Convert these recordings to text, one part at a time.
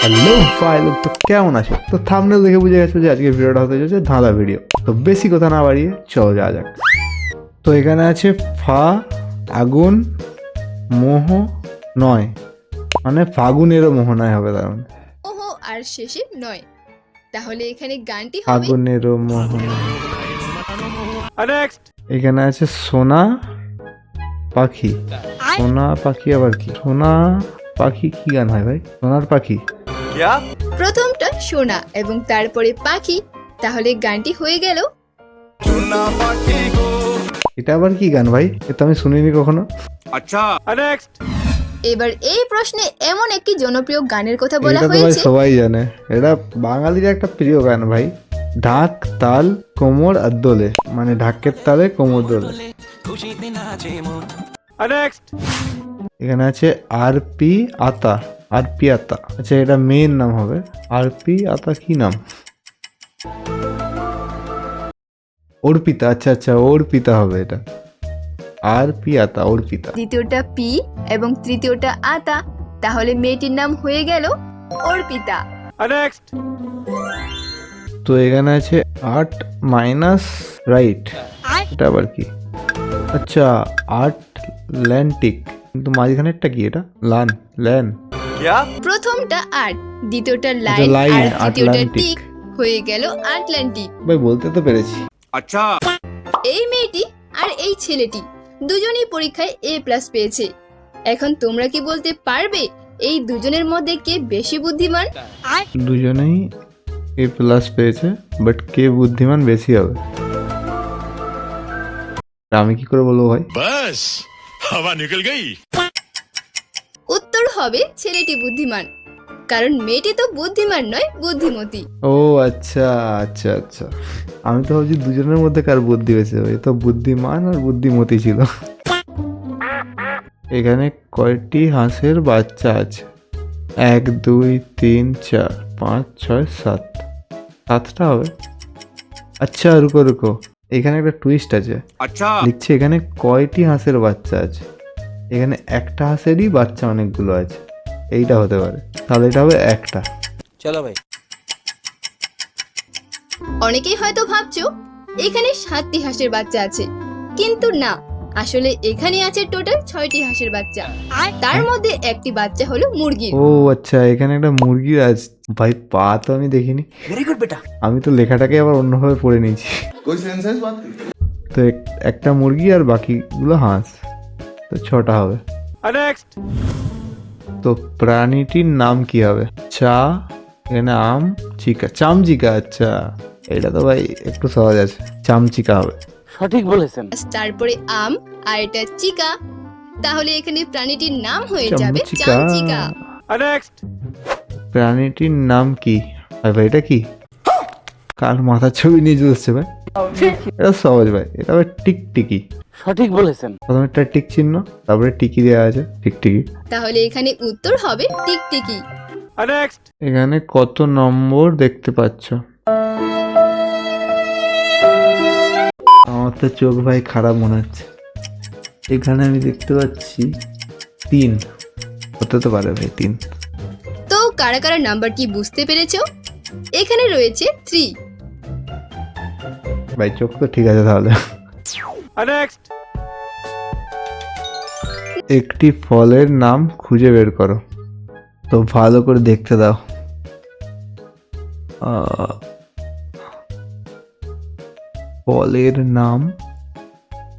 Hello file তো কেমন আছে? তো থামনেল দেখে বুঝে গেছো যে আজকে ভিডিওটা হতে যাচ্ছে ধাঁধা ভিডিও তো বেশি কথা না বাড়িয়ে চলো যাওয়া যাক। তো এখানে আছে ফা আগুন মোহ নয়। মানে ফাগুনেরও মোহনায় হবে তার মানে। ওহো আর শেষে নয়। তাহলে এখানে গানটি হবে ফাগুনেরও মোহনা এখানে আছে সোনা পাখি। সোনা পাখি আবার কি? সোনা পাখি কি গান হয় ভাই? সোনার পাখি। প্রথমটা সোনা এবং তারপরে পাখি তাহলে গানটি হয়ে গেল। এটা আবার কি গান ভাই? এটা আমি শুনিনি কখনো। এবার এই প্রশ্নে এমন একটি জনপ্রিয় গানের কথা বলা এটা হয়েছে। সবাই জানে। এটা বাঙালির একটা প্রিয় গান ভাই। ঢাক তাল কোমর আর দোলে। মানে ঢাকের তালে কোমর দোলে। এখানে আছে আর পি আতা। আর পি আতা আচ্ছা এটা মেয়ের নাম হবে। আর পি আতা কি নাম? অর্পিতা। আচ্ছা আচ্ছা অর্পিতা হবে এটা। আর পি আতা অর্পিতা। দ্বিতীয়টা পি এবং তৃতীয়টা আতা। তাহলে মেয়েটির নাম হয়ে গেল অর্পিতা। তো এখানে আছে আট মাইনাস রাইট। এটা আবার কি? আচ্ছা আটল্যান্টিক কিন্তু মাঝখানেরটা কি এটা? লান ল্যান। প্রথমটা আর্ট দ্বিতীয়টা লাইন আর তৃতীয়টা টিক হয়ে গেল আটলান্টিক। ভাই বলতে তো পেরেছি। আচ্ছা। এই মেয়েটি আর এই ছেলেটি দুজনেই পরীক্ষায় এ প্লাস পেয়েছে। এখন তোমরা কি বলতে পারবে এই দুজনের মধ্যে কে বেশি বুদ্ধিমান? দুজনেই এ প্লাস পেয়েছে বাট কে বুদ্ধিমান বেশি হবে? আমি কি করে বলব ভাই? বাস হাওয়া নিকল গই। হবে ছেলেটি বুদ্ধিমান। কারণ মেয়েটি তো বুদ্ধিমান নয় বুদ্ধিমতী। ও আচ্ছা আচ্ছা আচ্ছা। আমি তো ভাবছি দুজনের মধ্যে কার বুদ্ধি হয়েছে এ তো বুদ্ধিমান আর বুদ্ধিমতী ছিল। এখানে কয়টি হাঁসের বাচ্চা আছে? এক দুই তিন চার পাঁচ ছয় সাত। সাতটা হবে? আচ্ছা রুকো রুকো। এখানে একটা টুইস্ট আছে। আচ্ছা। লিখছে এখানে কয়টি হাঁসের বাচ্চা আছে? এখানে একটা হাঁসেরই বাচ্চা অনেকগুলো আছে। এইটা হতে পারে। তাহলে এটা হবে একটা। চলো ভাই। অনেকেই হয়তো ভাবছ এখানে সাতটি হাঁসের বাচ্চা আছে। কিন্তু না আসলে এখানে আছে টোটাল ছয়টি হাঁসের বাচ্চা। আর? তার মধ্যে একটি বাচ্চা হলো মুরগি। ও আচ্ছা এখানে একটা মুরগি আছে। ভাই পা তো আমি দেখিনি। ভেরি গুড বেটা। আমি তো লেখাটাকে আবার অন্যভাবে পড়ে নিয়েছি। তো একটা মুরগি আর বাকিগুলো হাঁস। তো ছটা হবে। তো প্রাণীটির নাম কি হবে? চা এখানে আম চিকা। চামচিকা আচ্ছা। এটা তো ভাই একটু সহজ আছে। চামচিকা হবে। সঠিক বলেছেন। তারপরে আম আর এটা চিকা। তাহলে এখানে প্রাণীটির নাম হয়ে যাবে চামচিকা। চামচিকা। প্রাণীটির নাম কি? ভাই ভাই এটা কি? কার মাথার ছবি নিয়ে চলছে ভাই? এটা সহজ ভাই। এটা ভাই টিকটিকি। সঠিক বলেছেন। প্রথমে একটা টিক চিহ্ন তারপরে টিকি দেওয়া আছে টিকটিকি তাহলে এখানে উত্তর হবে টিকটিকি এখানে কত নম্বর দেখতে পাচ্ছ? আমার তো চোখ ভাই খারাপ মনে হচ্ছে। এখানে আমি দেখতে পাচ্ছি তিন। হতে তো পারে ভাই তিন। তো কারা কারা নাম্বারটি বুঝতে পেরেছ? এখানে রয়েছে থ্রি ভাই চোখ তো ঠিক আছে তাহলে। একটি ফলের নাম খুঁজে বের করো। তো ভালো করে দেখতে দাও। আহ, ফলের নাম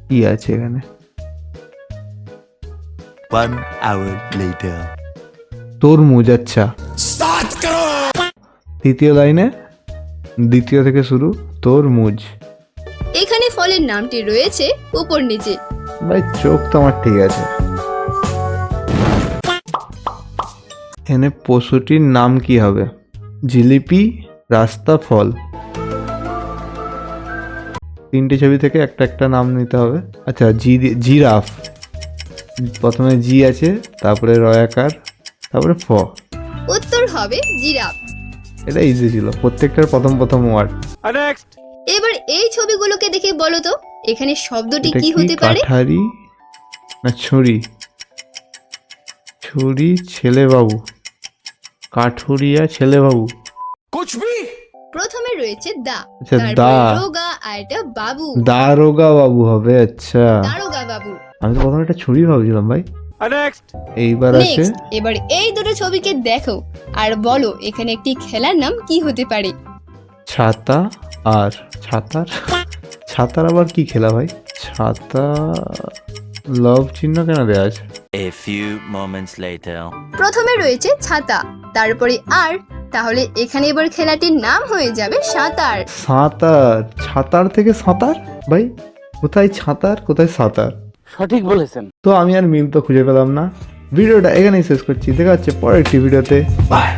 কি আছে এখানে? One hour later. তরমুজ আচ্ছা তৃতীয় লাইনে দ্বিতীয় থেকে শুরু তরমুজ। ফলের নামটি রয়েছে উপর নিচে। ভাই চোখ তো আমার ঠিক আছে। এখানে পশুটির নাম কি হবে? জিলিপি রাস্তা ফল। তিনটে ছবি থেকে একটা একটা নাম নিতে হবে। আচ্ছা জি জিরাফ। প্রথমে জি আছে তারপরে রয়াকার তারপরে ফ। উত্তর হবে জিরাফ। এটা ইজি ছিল। প্রত্যেকটার প্রথম প্রথম ওয়ার্ড এবার এই ছবিগুলোকে দেখে বলো তো এখানে শব্দটি কি হতে পারে? কাঠারি? না ছুরি। ছুরি ছেলে বাবু কাঠুরিয়া ছেলেবাবু। প্রথমে রয়েছে দা। আচ্ছা, দা। রোগা আর এটা বাবু। দারোগা বাবু হবে আচ্ছা। দারোগা বাবু। আমি তো প্রথমে একটা ছুরি ভাবছিলাম ভাই। এইবার আছে এবার এই দুটো ছবিকে দেখো। আর বলো এখানে একটি খেলার নাম কি হতে পারে? ছাতা আর ছাতার ছাতার আবার কি খেলা ভাই? ছাতা লভ চিহ্ন কেন দেওয়া আছে? A few moments later. প্রথমে রয়েছে ছাতা তারপরে আর তাহলে এখানে এবার খেলাটির নাম হয়ে যাবে সাঁতার। সাঁতার? ছাতার থেকে সাঁতার? ভাই কোথায় ছাতার কোথায় সাঁতার? সঠিক বলেছেন। তো আমি আর মিল তো খুঁজে পেলাম না। ভিডিওটা এখানেই শেষ করছি। দেখা যাচ্ছে পরের একটি ভিডিওতে। বাই